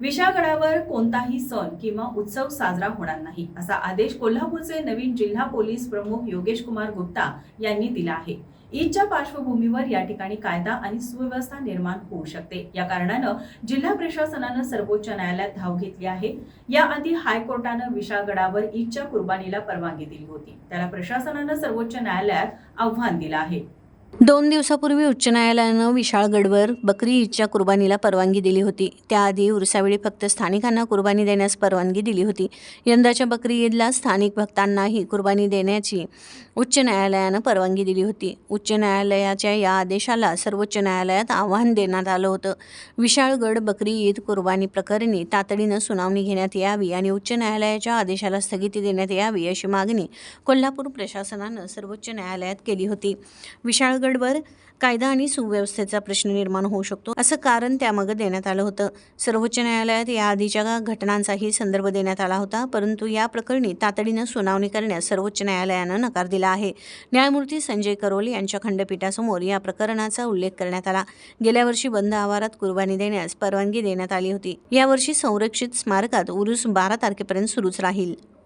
विशाळगडावर कोणताही सण किंवा उत्सव साजरा होणार नाही असा आदेश कोल्हापूरचे नवीन जिल्हा पोलीस प्रमुख योगेश कुमार गुप्ता यांनी दिला आहे. ईदच्या पार्श्वभूमीवर या ठिकाणी कायदा आणि सुव्यवस्था निर्माण होऊ शकते. या कारणानं जिल्हा प्रशासनानं सर्वोच्च न्यायालयात धाव घेतली आहे. याआधी हायकोर्टानं विशाळगडावर ईदच्या कुर्बानीला परवानगी दिली होती. त्याला प्रशासनानं सर्वोच्च न्यायालयात आव्हान दिलं आहे. दोन दिवसापूर्वी उच्च न्यायालयानं विशाळगडवर बकरी ईदच्या कुर्बानीला परवानगी दिली होती. त्याआधी उरसावेळी फक्त स्थानिकांना कुर्बानी देण्यास परवानगी दिली होती. यंदाच्या बकरी ईदला स्थानिक भक्तांनाही कुर्बानी देण्याची उच्च न्यायालयानं परवानगी दिली होती. उच्च न्यायालयाच्या या आदेशाला सर्वोच्च न्यायालयात आव्हान देण्यात आलं होतं. विशाळगड बकरी ईद कुर्बानी प्रकरणी तातडीनं सुनावणी घेण्यात यावी आणि उच्च न्यायालयाच्या आदेशाला स्थगिती देण्यात यावी अशी मागणी कोल्हापूर प्रशासनानं सर्वोच्च न्यायालयात केली होती. विशाळगड विशाळगडवर कायदा आणि सुव्यवस्थेचा प्रश्न निर्माण होऊ शकतो असं कारण त्यामागं देण्यात आलं होतं. सर्वोच्च न्यायालयात या आधीच्या घटनांचाही संदर्भ देण्यात आला होता परंतु या प्रकरणी तातडीनं सुनावणी करण्यास सर्वोच्च न्यायालयानं नकार दिला आहे. न्यायमूर्ती संजय करोल यांच्या खंडपीठासमोर या प्रकरणाचा उल्लेख करण्यात आला. गेल्या वर्षी बंद आवारात कुर्बानी देण्यास परवानगी देण्यात आली होती. यावर्षी संरक्षित स्मारकात उरुस बारा तारखेपर्यंत सुरूच राहील.